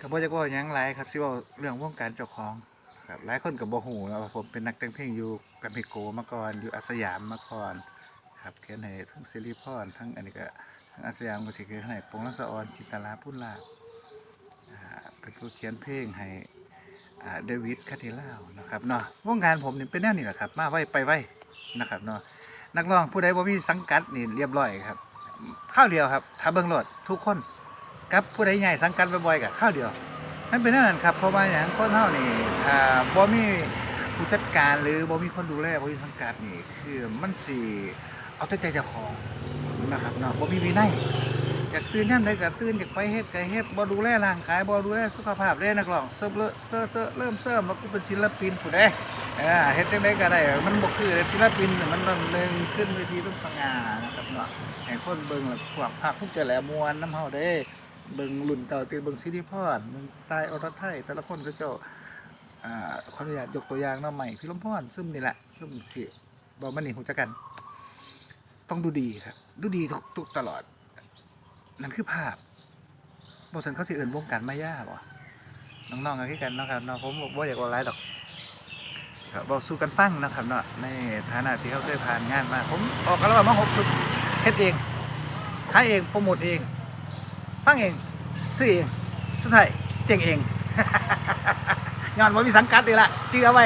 ก็บ่จะว่าหยังหลายครับสิเว่าเรื่องวงการเจ้าของครับหลายคนก็บ่ฮู้นะว่าผมเป็นนักแต่งเพลงอยู่แกรมมี่โกมาก่อนอยู่อาสยามมาก่อนครับเขียนให้ทั้งซิริพรทั้งอันนี้ก็ทั้งอาสยามก็สิเขียนให้ปงรัศอรจินตลาพุ่นลาภอ่าเป็นผู้เขียนเพลงให้อ่าเดวิดคาเทล่าวนะครับเนาะวงการผมนี่เป็นแนวนี้แหละครับ มาไว้ไปไว้นะครับเนาะนักร้องผู้ใดบ่มีสังกัดนี่เรียบร้อยครับข้าวเดียวครับถ้าเบิ่งโลดทุกคน กับผู้ใดใหญ่สังกัดบ่อยๆกับข้าวเดียวนั่นเป็นนั่นครับเพราะว่าอย่างคนเฮานี่ถ้าบ่มีผู้จัดการหรือบ่มีคนดูแลบ่มีสังกัดนี่คือมันสิเอาแต่ใจเจ้าของนะครับเนาะบ่มีวินัยอยากตื่นยามใดก็ตื่นอยากไปเฮ็ดก็เฮ็ดบ่ดูแลร่างกายบ่ดูแลสุขภาพเลยนักร้องเสิร์ฟเลอะเซอะเซอเริ่มเสริมากูเป็นศิลปินผู้ใดเออเฮ็ดจังไดก็ได้ มันบ่คือศิลปินมันต้องหนึ่งขึ้นเวทีต้องสง่านะครับเนาะให้คนเบิ่งแล้วพวกภาคภูมิใจแหละมวนนํเฮาเด้ เบิ่งรุ่นเก่าตีเบิ่งซีรีส์พอดเบิ่งตายอรไทยแต่ละคนก็เจ้าอ่าขออนุญาตยกตัวอย่างเนาะใหม่พี่ลมพรซึ่งนี่แหละซึ่งที่บอมันนี่หูจักกัน ต้องดูดีครับ ดูดีทุกทุกตลอด นั่นคือภาพบทสันเขาสิเอื่นวงการมายาบ่น้องๆกันคือกันเนาะครับเนาะผมบ่อยากว่าไรดอกครับบอกสู้กันฟังนะครับเนาะในฐานะที่เขาเคยผ่านงานมา ผมออกกันแล้วมาหกสุดเฮ็ดเองขายเองโปรโมทเอง ฟังเอง ซื้อเอง สุดท้ายเจ๋งเองงานว่ามีสังกัดดีละจื้อเอาไว้